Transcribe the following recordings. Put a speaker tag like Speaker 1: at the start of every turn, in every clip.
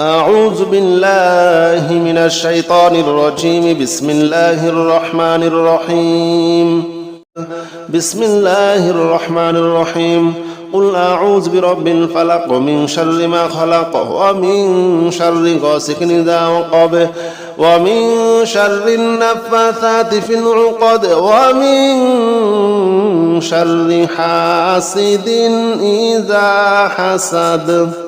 Speaker 1: أعوذ بالله من الشيطان الرجيم. بسم الله الرحمن الرحيم. بسم الله الرحمن الرحيم. قل أعوذ برب الفلق ومن شر ما خلق ومن شر غاسق إذا وقب ومن شر النفاثات في العقد ومن شر حاسد إذا حسد.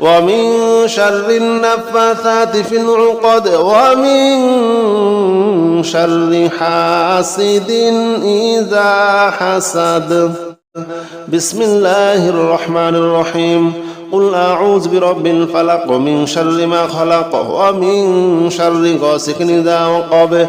Speaker 1: ومن شر النفاثات في العقد ومن شر حاسد إذا حسد. بسم الله الرحمن الرحيم. قل أعوذ برب الفلق ومن شر ما خلق ومن شر غاسق إذا وقب.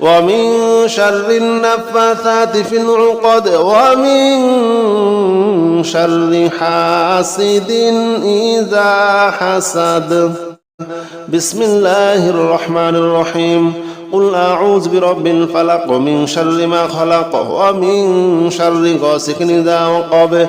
Speaker 1: ومن شر النفاثات في العقد ومن شر حاسد إذا حسد. بسم الله الرحمن الرحيم. قل أعوذ برب الفلق ومن شر ما خلق ومن شر غاسق إذا وقب.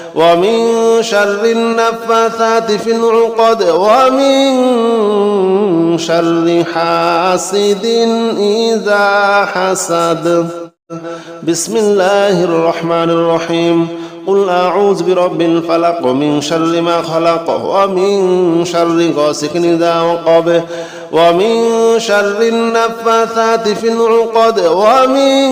Speaker 1: ومن شر النفاثات في العقد ومن شر حاسد إذا حسد. بسم الله الرحمن الرحيم قل أعوذ برب الفلق ومن شر ما خلق ومن شر غاسق إذا وقب ومن شر النفاثات في العقد ومن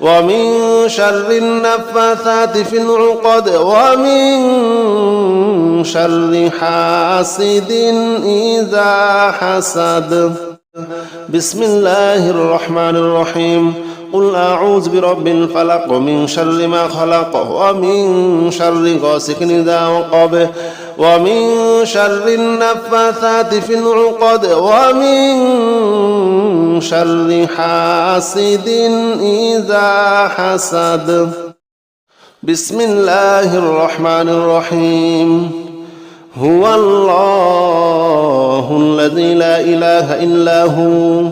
Speaker 1: ومن شر النفاثات في العقد ومن شر حاسد إذا حسد. بسم الله الرحمن الرحيم. قل أعوذ برب الفلق ومن شر ما خلق ومن شر غاسق إذا وقب ومن شر النفاثات في العقد ومن شر حاسد إذا حسد. بسم الله الرحمن الرحيم. هو الله الذي لا إله إلا هو.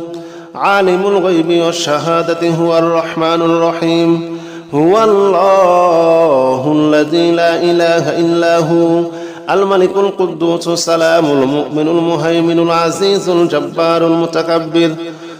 Speaker 1: عالم الغيب والشهادة هو الرحمن الرحيم. هو الله الذي لا إله إلا هو. الملك القدوس السلام المؤمن المهيمن العزيز الجبار المتكبر.